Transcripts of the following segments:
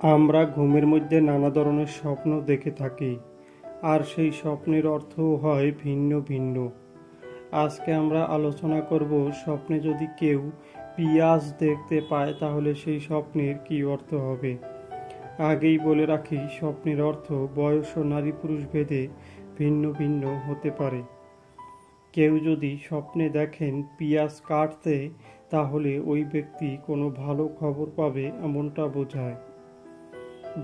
আমরা ঘুমের মধ্যে নানা ধরনের স্বপ্ন দেখে থাকি, আর সেই স্বপ্নের অর্থও হয় ভিন্ন ভিন্ন। আজকে আমরা আলোচনা করব স্বপ্নে যদি কেউ পিয়াজ দেখতে পায়, তাহলে সেই স্বপ্নের কী অর্থ হবে? আগেই বলে রাখি, স্বপ্নের অর্থ বয়স ও নারী পুরুষ ভেদে ভিন্ন ভিন্ন হতে পারে। কেউ যদি স্বপ্নে দেখেন পিয়াজ কাটতে, তাহলে ওই ব্যক্তি কোনো ভালো খবর পাবে এমনটা বোঝায়।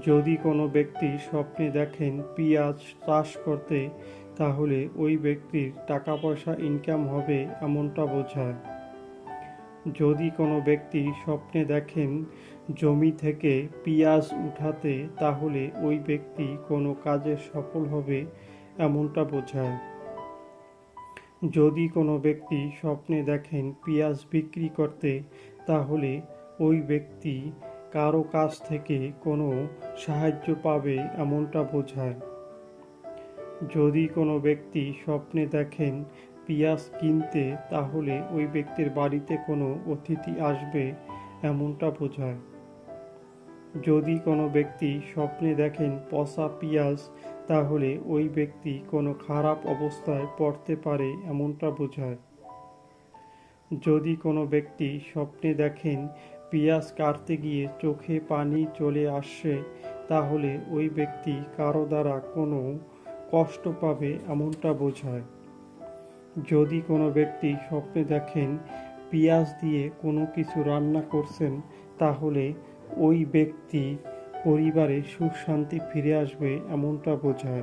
যদি কোনো ব্যক্তি স্বপ্নে দেখেন পেঁয়াজ চাষ করতে, তাহলে ওই ব্যক্তির টাকা পয়সা ইনকাম হবে এমনটা বোঝায়। যদি কোনো ব্যক্তি স্বপ্নে দেখেন জমি থেকে পেঁয়াজ উঠাতে, তাহলে ওই ব্যক্তি কোনো কাজে সফল হবে এমনটা বোঝায়। যদি কোনো ব্যক্তি স্বপ্নে দেখেন পেঁয়াজ বিক্রি করতে, তাহলে ওই ব্যক্তি কারও কাছ থেকে কোনো সাহায্য পাবে এমনটা বোঝায়। যদি কোনো ব্যক্তি স্বপ্নে দেখেন পেঁয়াজ কিনতে, তাহলে ওই ব্যক্তির বাড়িতে কোনো অতিথি আসবে এমনটা বোঝায়। যদি কোনো ব্যক্তি স্বপ্নে দেখেন পচা পেঁয়াজ, তাহলে ওই ব্যক্তি কোনো খারাপ অবস্থায় পড়তে পারে এমনটা বোঝায়। যদি কোনো ব্যক্তি স্বপ্নে দেখেন পেঁয়াজ কাটতে গিয়ে চোখে পানি চলে আসছে তাহলে ওই ব্যক্তি কারও দ্বারা কোনো কষ্ট পাবে এমনটা বোঝায়। যদি কোনো ব্যক্তি স্বপ্নে দেখেন পেঁয়াজ দিয়ে কোনো কিছু রান্না করছেন, তাহলে ওই ব্যক্তি পরিবারে সুখ শান্তি ফিরে আসবে এমনটা বোঝায়।